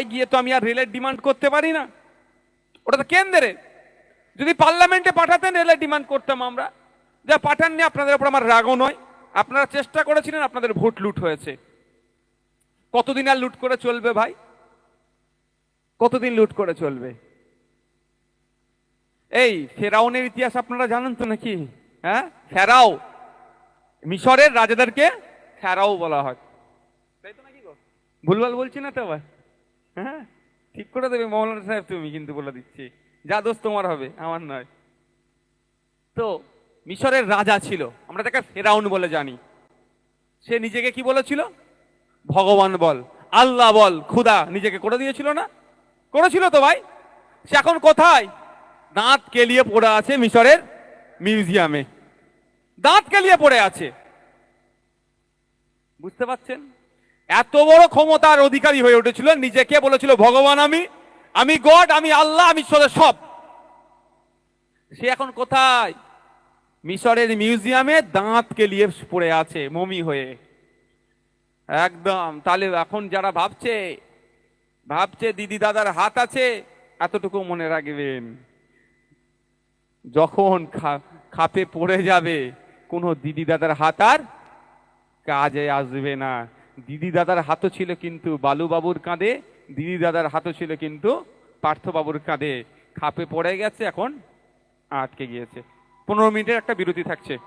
গিয়ে তো আমি আর রেলের ডিমান্ড করতে পারি না। ওটা তো কেন্দ্রে যদি পার্লামেন্টে পাঠাতেন, রেলের ডিমান্ড করতাম আমরা। যা পাঠাননি, আপনাদের উপর আমার রাগও নয়। আপনারা চেষ্টা করেছিলেন, আপনাদের ভোট লুট হয়েছে। কতদিন আর লুট করে চলবে ভাই? কতদিন লুট করে চলবে? এই, ফেরাউনের ইতিহাস আপনারা জানেন তো নাকি? হ্যাঁ? ফেরাও। মিশরের রাজাদেরকে ফেরাও বলা হয়। তাই তো নাকি ভুলভাল বলছি না তো আবার? হ্যাঁ ঠিক করে দেবে মৌলানা সাহেব তুমি কিন্তু বলে দিচ্ছি। যা দোষ তোমার হবে, আমার নয়। তো, মিশরের রাজা ছিল, আমরা তাকে ফেরাউন বলে জানি। সে নিজেকে কি বলেছিল? ভগবান বল, আল্লাহ বল, খুদা নিজেকে করে দিয়েছিল না? করেছিল তো ভাই। সে এখন কোথায়? দাঁত কেলিয়ে পড়ে আছে মিশরের মিউজিয়ামে। দাঁত কেলিয়ে পড়ে আছে। বুঝতে পারছেন? এত বড় ক্ষমতার অধিকারী হয়ে উঠেছিল, নিজেকে বলেছিল, ভগবান আমি আমি গড, আমি আল্লাহ, আমি সব। সে এখন কোথায়? মিশরের মিউজিয়ামে দাঁত কেলিয়ে পড়ে আছে, মমি হয়ে। একদম, তাহলে এখন যারা ভাবছে ভাবছে দিদি দাদার হাত আছে, এতটুকু মনে রাখবেন। যখন খাপে পড়ে যাবে, কোনো দিদি দাদার হাত আর কাজে আসবে না। দিদি দাদার হাতও ছিল কিন্তু বালুবাবুর কাঁধে দিদি দাদার হাতও ছিল কিন্তু পার্থবাবুর কাঁধে। খাপে পড়ে গেছে এখন, আটকে গিয়েছে। পনেরো মিনিটের একটা বিরতি থাকছে।